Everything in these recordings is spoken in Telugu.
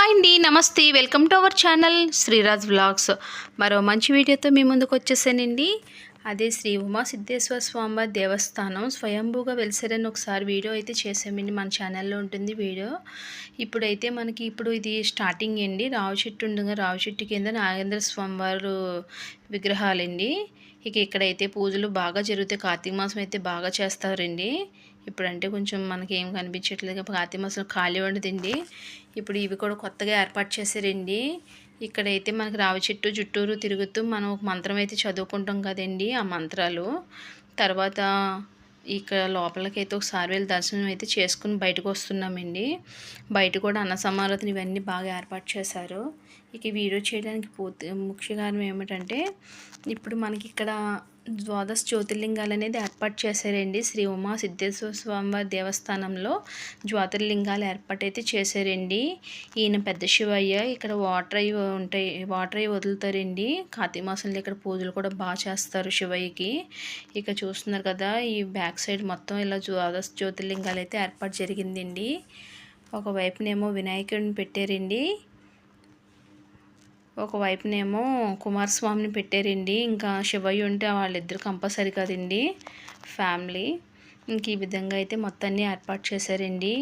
హాయ్ అండి నమస్తే. Welcome to our channel Sriraj vlogs. మరో మంచి వీడియోతో మీ ముందుకు వచ్చేసానండి. అదే శ్రీ ఉమా సిద్ధేశ్వర స్వామివారి దేవస్థానం. స్వయంభూగా వెలిసారని ఒకసారి వీడియో అయితే చేసామండి. మన ఛానల్లో ఉంటుంది వీడియో. ఇప్పుడైతే మనకి ఇప్పుడు ఇది స్టార్టింగ్ అండి. రావు చెట్టు ఉండగా రావు చెట్టు కింద నాగేంద్ర స్వామివారు విగ్రహాలండి. ఇక ఇక్కడైతే పూజలు బాగా జరుగుతాయి. కార్తీక మాసం అయితే బాగా చేస్తారండి. ఇప్పుడంటే కొంచెం మనకి ఏం కనిపించట్లేదు. కార్తీక మాసం ఖాళీ ఉండదండి. ఇప్పుడు ఇవి కూడా కొత్తగా ఏర్పాటు చేశారండి. ఇక్కడైతే మనకి రావి చెట్టు చుట్టూరు తిరుగుతూ మనం ఒక మంత్రం అయితే చదువుకుంటాం కదండి ఆ మంత్రాలు. తర్వాత ఇక్కడ లోపలికైతే ఒకసారి వెళ్ళి దర్శనం అయితే చేసుకుని బయటకు వస్తున్నామండి. బయట కూడా అన్న సమారాధన ఇవన్నీ బాగా ఏర్పాటు చేశారు. ఇక వీడియో చేయడానికి పూర్తి ముఖ్య కారణం ఏమిటంటే ఇప్పుడు మనకి ఇక్కడ ద్వాదశ జ్యోతిర్లింగాలు అనేది ఏర్పాటు చేశారండి. శ్రీ ఉమా సిద్ధేశ్వర స్వామివారి దేవస్థానంలో జ్యోతిర్లింగాలు ఏర్పాటైతే చేశారండి. ఈయన పెద్ద శివయ్య ఇక్కడ వాటర్ అవి ఉంటాయి వాటర్ అవి వదులుతారండి. కార్తీక మాసంలో ఇక్కడ పూజలు కూడా బాగా చేస్తారు శివయ్యకి. ఇక చూస్తున్నారు కదా ఈ బ్యాక్ సైడ్ మొత్తం ఇలా ద్వాదశ జ్యోతిర్లింగాలు అయితే ఏర్పాటు జరిగిందండి. ఒకవైపునేమో వినాయకుడిని పెట్టారండి. ఒకవైపునేమో కుమారస్వామిని పెట్టారండి. ఇంకా శివయ్య ఉంటే వాళ్ళిద్దరు కంపల్సరీ కదండి. ఫ్యామిలీ. ఇంక ఈ విధంగా అయితే మొత్తాన్ని ఏర్పాటు చేశారండి.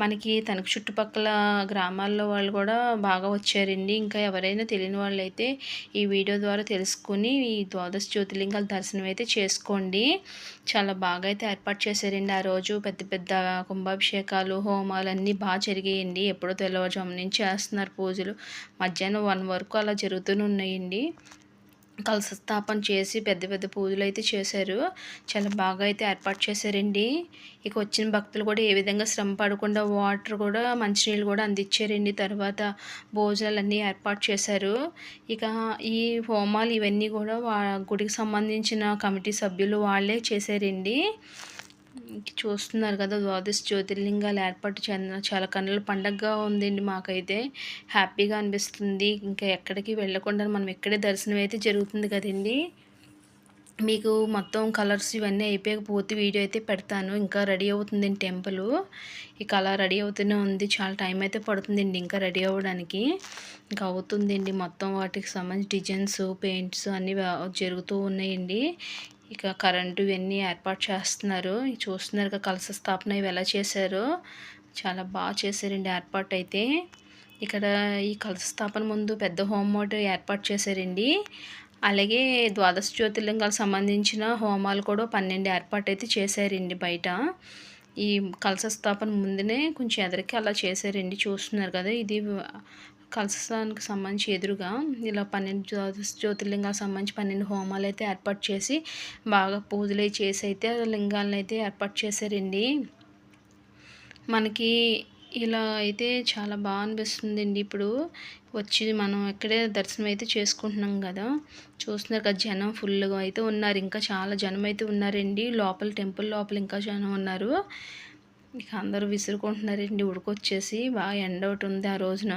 మనకి తనకు చుట్టుపక్కల గ్రామాల్లో వాళ్ళు కూడా బాగా వచ్చారండి. ఇంకా ఎవరైనా తెలియని వాళ్ళు అయితే ఈ వీడియో ద్వారా తెలుసుకుని ఈ ద్వాదశ జ్యోతిలింగాల దర్శనం అయితే చేసుకోండి. చాలా బాగా అయితే ఏర్పాటు చేశారండి. ఆ రోజు పెద్ద పెద్ద కుంభాభిషేకాలు హోమాలు అన్నీ బాగా జరిగాయండి. ఎప్పుడో తెల్లవారుజాము నుంచి చేస్తున్నారు పూజలు. మధ్యాహ్నం వన్ వరకు అలా జరుగుతూనే ఉన్నాయండి. కలశస్థాపన చేసి పెద్ద పెద్ద పూజలు అయితే చేశారు. చాలా బాగా అయితే ఏర్పాటు చేశారండి. ఇక వచ్చిన భక్తులు కూడా ఏ విధంగా శ్రమ పడకుండా వాటర్ కూడా మంచినీళ్ళు కూడా అందించారండి. తర్వాత భోజనాలు అన్నీ ఏర్పాటు చేశారు. ఇక ఈ హోమాలు ఇవన్నీ కూడా గుడికి సంబంధించిన కమిటీ సభ్యులు వాళ్ళే చేశారండి. చూస్తున్నారు కదా ద్వాదశ జ్యోతిర్లింగాలు ఏర్పాటు చాలా కన్నుల పండగగా ఉందండి మాకైతే. హ్యాపీగా అనిపిస్తుంది. ఇంకా ఎక్కడికి వెళ్ళకుండా మనం ఇక్కడే దర్శనం అయితే జరుగుతుంది కదండి. మీకు మొత్తం కలర్స్ ఇవన్నీ అయిపోయకపోతే వీడియో అయితే పెడతాను. ఇంకా రెడీ అవుతుంది టెంపుల్. ఇక అలా రెడీ అవుతూనే ఉంది. చాలా టైం అయితే పడుతుందండి ఇంకా రెడీ అవ్వడానికి. ఇంకా అవుతుందండి మొత్తం వాటికి సంబంధించి డిజైన్స్ పెయింట్స్ అన్నీ జరుగుతూ ఉన్నాయండి. ఇక కరెంటు ఇవన్నీ ఏర్పాటు చేస్తున్నారు. చూస్తున్నారు ఇక కలస స్థాపన ఇవి ఎలా చేశారో? చాలా బాగా చేశారండి ఏర్పాటు అయితే ఇక్కడ ఈ కలస స్థాపన ముందు పెద్ద హోమ్ ఏర్పాటు చేశారండి. అలాగే ద్వాదశ జ్యోతిర్లింగాలకు సంబంధించిన హోమాలు కూడా పన్నెండు ఏర్పాటు అయితే చేశారండి బయట. ఈ కలస స్థాపన ముందునే కొంచెం ఎదరికి అలా చేశారండి చూస్తున్నారు కదా. ఇది కలశానికి సంబంధించి ఎదురుగా ఇలా పన్నెండు జ్యోతిర్లింగాలకు సంబంధించి పన్నెండు హోమాలు అయితే ఏర్పాటు చేసి బాగా పూజలు చేసి అయితే లింగాలను అయితే ఏర్పాటు చేశారండి. మనకి ఇలా అయితే చాలా బాగా అనిపిస్తుందండి ఇప్పుడు. వచ్చి మనం ఎక్కడే దర్శనం అయితే చేసుకుంటున్నాం కదా. చూస్తున్నారు కదా జనం ఫుల్గా అయితే ఉన్నారు. ఇంకా చాలా జనం అయితే ఉన్నారండి. లోపల టెంపుల్ లోపల ఇంకా జనం ఉన్నారు. ఇక అందరూ విసురుకుంటున్నారండి ఉడకొచ్చేసి బాగా ఎండ ఒకటి ఉంది ఆ రోజున.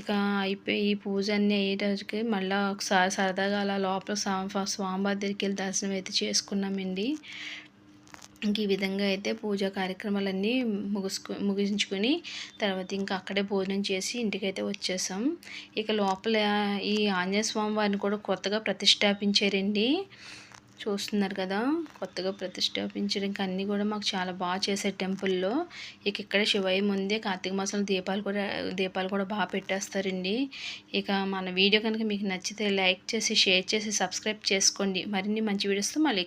ఇక అయిపోయి ఈ పూజ అన్నీ అయ్యేటప్పటికి మళ్ళీ ఒకసారి సరదాగా అలా లోపల స్వామి స్వామివారి దగ్గరికి వెళ్ళి దర్శనం అయితే చేసుకున్నామండి. ఇంక ఈ విధంగా అయితే పూజా కార్యక్రమాలన్నీ ముగుసుకు ముగించుకొని తర్వాత ఇంకా అక్కడే భోజనం చేసి ఇంటికైతే వచ్చేసాం. ఇక లోపల ఈ ఆంజనేయ స్వామి వారిని కూడా కొత్తగా ప్రతిష్టాపించారండి. చూస్తున్నారు కదా కొత్తగా ప్రతిష్టాపించడానికి అన్నీ కూడా మాకు చాలా బాగా చేసే టెంపుల్లో. ఇక ఇక్కడ శివయం ఉంది కార్తీక మాసంలో దీపాలు కూడా దీపాలు కూడా బాగా పెట్టేస్తారండి. ఇక మన వీడియో కనుక మీకు నచ్చితే లైక్ చేసి షేర్ చేసి సబ్స్క్రైబ్ చేసుకోండి. మరిన్ని మంచి వీడియోస్తో మళ్ళీ